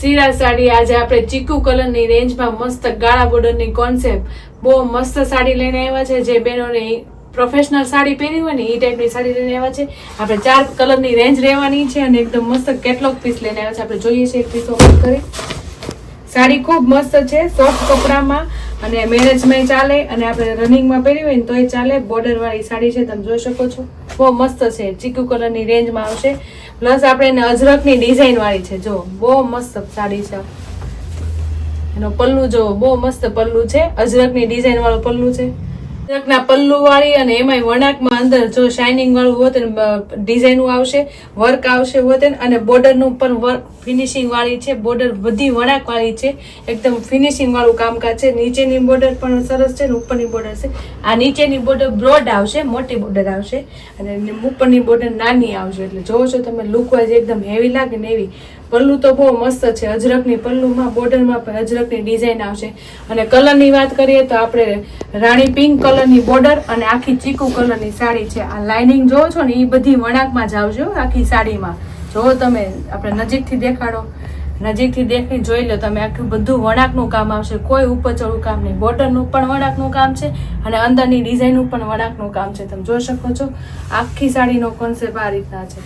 સિરા સાડી આજે આપણે ચીકુ કલરની રેન્જમાં મસ્ત ગાળા બોર્ડરની કોન્સેપ્ટ બહુ મસ્ત સાડી લઈને આવ્યા છે. જે બહેનોને પ્રોફેશનલ સાડી પહેરી હોય ને, એ ટાઈપની સાડી લઈને આવ્યા છે. આપણે ચાર કલરની રેન્જ રહેવાની છે અને એકદમ મસ્ત કેટલોગ પીસ લઈને આવ્યા છે. આપણે જોઈએ છીએ એક પીસ ઓપન કરી. સાડી ખૂબ મસ્ત છે સોફ્ટ કપડામાં અને મેરેજમાં ચાલે અને આપણે રનિંગમાં પહેરી હોય ને તોય ચાલે. બોર્ડર વાળી સાડી છે, તમે જોઈ શકો છો. બહુ મસ્ત છે, ચીકુ કલરની રેન્જમાં આવશે. પ્લસ આપણે એને અજરકની ડિઝાઇન વાળી છે, જો. બહુ મસ્ત સાડી છે. એનો પલ્લું જો, બહુ મસ્ત પલ્લું છે. અજરકની ડિઝાઇન વાળું પલ્લું છે. અજરકના પલ્લુ વાળી અને એમાંય વણાકમાં અંદર જો શાઇનિંગ વાળું હોત ડિઝાઇન આવશે વર્ક આવશે હોત અને બોર્ડરનું નું પણ વર્ક ફિનિશિંગ વાળી છે બોર્ડર બધી વણાક વાળી છે, એકદમ ફિનિશિંગ વાળું કામકાજ છે. નીચેની બોર્ડર પણ સરસ છે ને ઉપરની બોર્ડર છે. આ નીચેની બોર્ડર બ્રોડ આવશે, મોટી બોર્ડર આવશે, અને ઉપરની બોર્ડર નાની આવશે. એટલે જોવો છો તમે લુક વાઇઝ એકદમ હેવી લાગે ને એવી પલ્લુ તો બહુ મસ્ત છે. અજરકની પલ્લુમાં બોર્ડરમાં પણ અજરકની ડિઝાઇન આવશે. અને કલરની વાત કરીએ તો આપણે રાણી પિંક કલરની બોર્ડર અને આખી ચીકુ કલરની સાડી છે. આ લાઇનિંગ જોવો છો ને એ બધી વણાકમાં જ આવજો આખી સાડીમાં. જોવો તમે, આપણે નજીકથી દેખાડો. નજીકથી દેખી જોઈ લો તમે, આખું બધું વણાકનું કામ આવશે. કોઈ ઉપર ચડું કામ નહીં. બોર્ડરનું પણ વણાકનું કામ છે અને અંદરની ડિઝાઇનનું પણ વણાકનું કામ છે. તમે જોઈ શકો છો, આખી સાડીનો કોન્સેપ્ટ આ રીતના છે.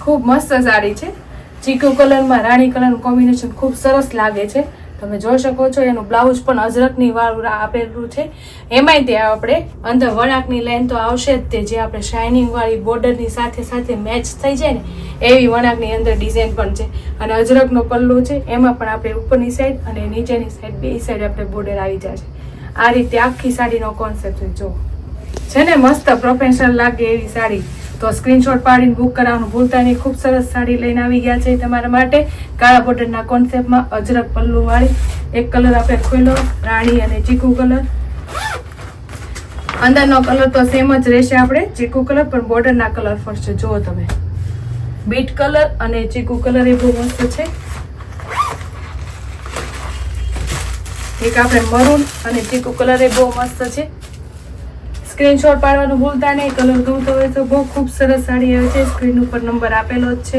ખૂબ મસ્ત સાડી છે. ચીકુ કલરમાં, રાણી કલરનું કોમ્બિનેશન ખૂબ સરસ લાગે છે. તમે જોઈ શકો છો, એનું બ્લાઉઝ પણ અજરકની વાળું આપેલું છે. એમાંય તે આપણે અંદર વણાકની લાઈન તો આવશે જ તે, જે આપણે શાઇનિંગ વાળી બોર્ડરની સાથે સાથે મેચ થઈ જાય ને, એવી વણાકની અંદર ડિઝાઇન પણ છે. અને અજરકનો પલ્લો છે, એમાં પણ આપણે ઉપરની સાઈડ અને નીચેની સાઈડ બે સાઈડ આપણે બોર્ડર આવી જાય છે. આ રીતે આખી સાડીનો કોન્સેપ્ટ છે, જો. છે ને, મસ્ત પ્રોફેશનલ લાગે એવી સાડી. તો સ્ક્રીનશોટ પાડીને બુક કરાવવાનું ભૂલતા નહીં. ખૂબ સરસ સાડી લઈને આવી ગયા છે તમારા માટે. કાળા બોર્ડરના કોન્સેપ્ટમાં અજરક પલ્લુવાળી. એક કલર આપણે ખોલ્યો રાણી અને ચીકુ કલર અંદરનો કલર તો સેમ જ રહેશે આપણે, ચીકુ કલર પણ બોર્ડરના કલર ફરશે જુઓ તમે. બીટ કલર અને ચીકુ કલર એ બહુ મસ્ત છે. એક આપણે મરૂન અને ચીકુ કલર એ બહુ મસ્ત છે. સ્ક્રીનશોટ પાડવાનું ભૂલતા નહીં, કલર ગમતો હોય તો બહુ ખૂબ સરસ સાડી આવે છે. સ્ક્રીન ઉપર નંબર આપેલો જ છે.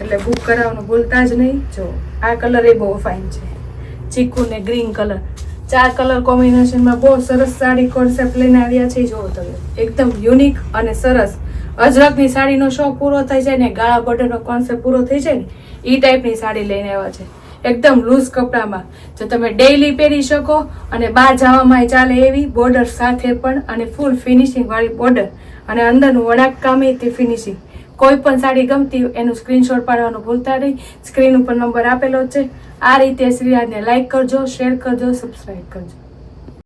એટલે બુક કરાવવાનું ભૂલતા જ નહીં. જો, આ કલર એ બહુ ફાઇન છે. ચીકુ ને ગ્રીન કલર. ચાર કલર કોમ્બિનેશનમાં બહુ સરસ સાડી કોન્સેપ્ટ લઈને આવ્યા છે. જોવો તમે, એકદમ યુનિક અને સરસ. અજરકની સાડીનો શોખ પૂરો થઈ જાય ને ગાળા બટરનો કોન્સેપ્ટ પૂરો થઈ જાય ને એ ટાઈપની સાડી લઈને આવ્યા છે. એકદમ લૂઝ કપડામાં. જો તમે ડેઈલી પહેરી શકો અને બહાર જવામાં ચાલે એવી બોર્ડર સાથે પણ અને ફૂલ ફિનિશિંગવાળી બોર્ડર અને અંદરનું વણાક કામે તે ફિનિશિંગ કોઈ પણ સાડી ગમતી એનું સ્ક્રીનશોટ પાડવાનું ભૂલતા નહીં. સ્ક્રીન ઉપર નંબર આપેલો છે. આ રીતે શ્રીરાજને લાઈક કરજો શેર કરજો સબસ્ક્રાઈબ કરજો.